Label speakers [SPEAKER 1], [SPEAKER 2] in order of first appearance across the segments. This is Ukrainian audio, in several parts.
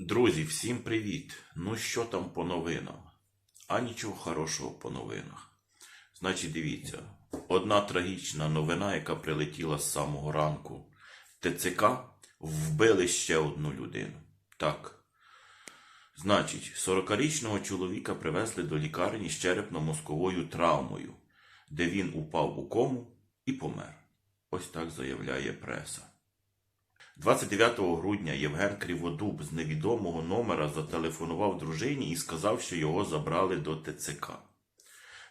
[SPEAKER 1] Друзі, всім привіт! Ну що там по новинам? А нічого хорошого по новинах. Значить, дивіться, одна трагічна новина, яка прилетіла з самого ранку. ТЦК вбили ще одну людину. Так. Значить, 40-річного чоловіка привезли до лікарні з черепно-мозковою травмою, де він упав у кому і помер. Ось так заявляє преса. 29 грудня Євген Криводуб з невідомого номера зателефонував дружині і сказав, що його забрали до ТЦК.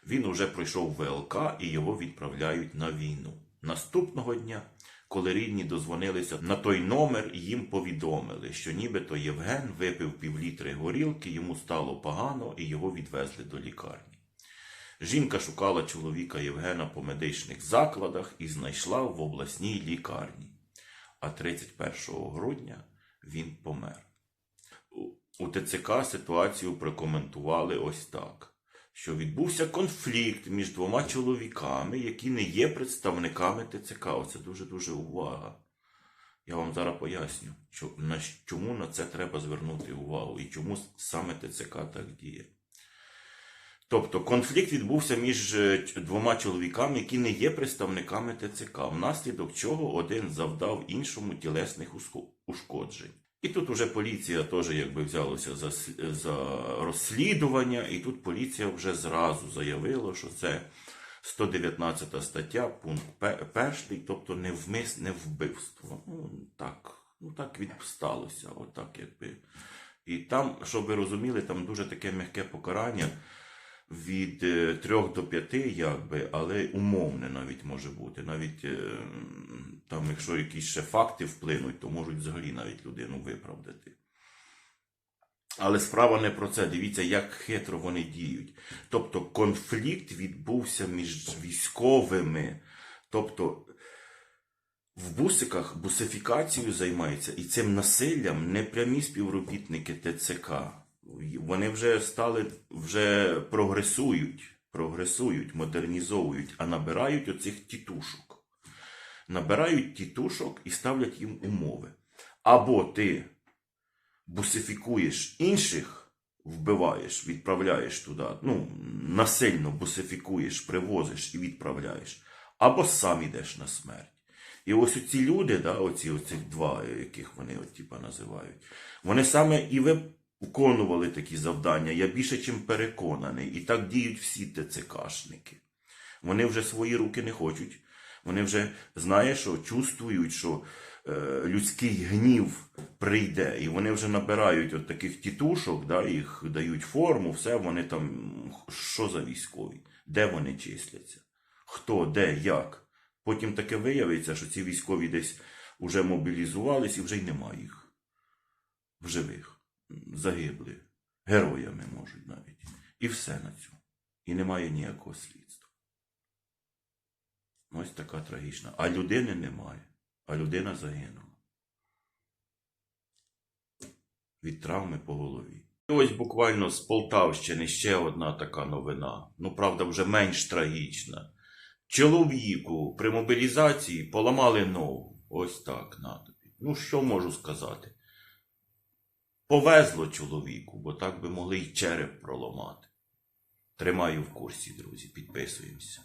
[SPEAKER 1] Він уже пройшов ВЛК і його відправляють на війну. Наступного дня, коли рідні дозвонилися на той номер, їм повідомили, що нібито Євген випив півлітри горілки, йому стало погано і його відвезли до лікарні. Жінка шукала чоловіка Євгена по медичних закладах і знайшла в обласній лікарні а 31 грудня він помер. У- ТЦК ситуацію прокоментували ось так: що відбувся конфлікт між двома чоловіками, які не є представниками ТЦК. Оце дуже-дуже увага. Я вам зараз поясню, чому на це треба звернути увагу і чому саме ТЦК так діє. Тобто конфлікт відбувся між е, двома чоловіками, які не є представниками ТЦК, внаслідок чого один завдав іншому тілесних ушкоджень. І тут уже поліція теж якби взялася за, за розслідування, і тут поліція вже зразу заявила, що це 119 стаття, пункт пе- перший, тобто невмисне вбивство. Ну так, ну так від сталося, отак якби. І там, щоб ви розуміли, там дуже таке м'яке покарання від 3 до 5, якби, але умовне навіть може бути. Навіть е, там, якщо якісь ще факти вплинуть, то можуть взагалі навіть людину виправдати. Але справа не про це. Дивіться, як хитро вони діють. Тобто конфлікт відбувся між військовими. Тобто в бусиках бусифікацією займаються і цим насиллям не прямі співробітники ТЦК. Вони вже стали, вже прогресують, прогресують, модернізовують, а набирають оцих тітушок. Набирають тітушок і ставлять їм умови. Або ти бусифікуєш інших, вбиваєш, відправляєш туди, ну, насильно бусифікуєш, привозиш і відправляєш, або сам йдеш на смерть. І ось оці люди, да, оці, оці два, яких вони от, типа, називають, вони саме і виконували такі завдання. Я більше чим переконаний. І так діють всі ТЦКшники. Вони вже свої руки не хочуть. Вони вже знаєш, що чувствують, що е, людський гнів прийде, і вони вже набирають от таких тітушок, да, їх дають форму, все, вони там, що за військові, де вони числяться, хто, де, як. Потім таке виявиться, що ці військові десь уже мобілізувались і вже й немає їх в живих. Загибли. Героями можуть навіть. І все на цьому. І немає ніякого слідства. Ось така трагічна. А людини немає. А людина загинула. Від травми по голові. І ось буквально з Полтавщини ще одна така новина. Ну, правда, вже менш трагічна. Чоловіку при мобілізації поламали ногу. Ось так на тобі. Ну, що можу сказати? Повезло чоловіку, бо так би могли й череп проламати. Тримаю в курсі, друзі, підписуємося.